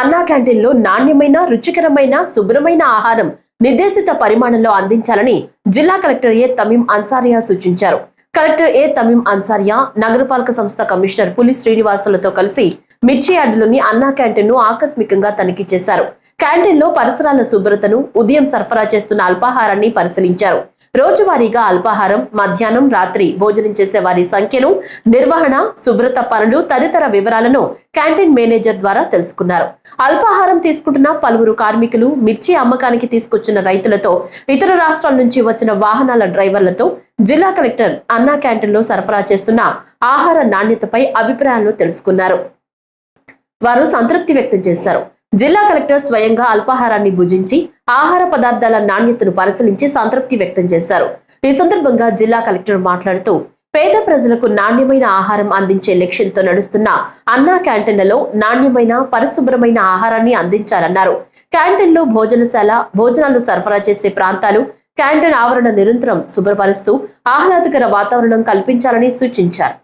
అన్నా క్యాంటీన్లో నాణ్యమైన రుచికరమైన శుభ్రమైన ఆహారం నిర్దేశిత పరిమాణంలో అందించాలని జిల్లా కలెక్టర్ ఏ తమీం అన్సారియా సూచించారు. కలెక్టర్ ఏ తమీం అన్సారియా నగరపాలక సంస్థ కమిషనర్ పులి శ్రీనివాసులతో కలిసి మిర్చి యార్డులోని అన్నా క్యాంటీన్ను ఆకస్మికంగా తనిఖీ చేశారు. క్యాంటీన్లో పరిసరాల శుభ్రతను ఉదయం సరఫరా చేస్తున్న అల్పాహారాన్ని పరిశీలించారు. రోజువారీగా అల్పాహారం మధ్యాహ్నం రాత్రి భోజనం చేసే వారి సంఖ్యను నిర్వహణ శుభ్రత పనులు తదితర వివరాలను క్యాంటీన్ మేనేజర్ ద్వారా తెలుసుకున్నారు. అల్పాహారం తీసుకుంటున్న పలువురు కార్మికులు మిర్చి అమ్మకానికి తీసుకొచ్చిన రైతులతో ఇతర రాష్ట్రాల నుంచి వచ్చిన వాహనాల డ్రైవర్లతో జిల్లా కలెక్టర్ అన్నా క్యాంటీన్లో సరఫరా చేస్తున్న ఆహార నాణ్యతపై అభిప్రాయాలను తెలుసుకున్నారు. వారు సంతృప్తి వ్యక్తం చేశారు. జిల్లా కలెక్టర్ స్వయంగా అల్పాహారాన్ని భుజించి ఆహార పదార్థాల నాణ్యతను పరిశీలించి సంతృప్తి వ్యక్తం చేశారు. ఈ సందర్భంగా జిల్లా కలెక్టర్ మాట్లాడుతూ పేద ప్రజలకు నాణ్యమైన ఆహారం అందించే లక్ష్యంతో నడుస్తున్న అన్నా క్యాంటీన్లలో నాణ్యమైన పరిశుభ్రమైన ఆహారాన్ని అందించాలన్నారు. క్యాంటీన్లో భోజనశాల భోజనాలు సరఫరా చేసే ప్రాంతాలు క్యాంటీన్ ఆవరణ నిరంతరం శుభ్రపరుస్తూ ఆహ్లాదకర వాతావరణం కల్పించాలని సూచించారు.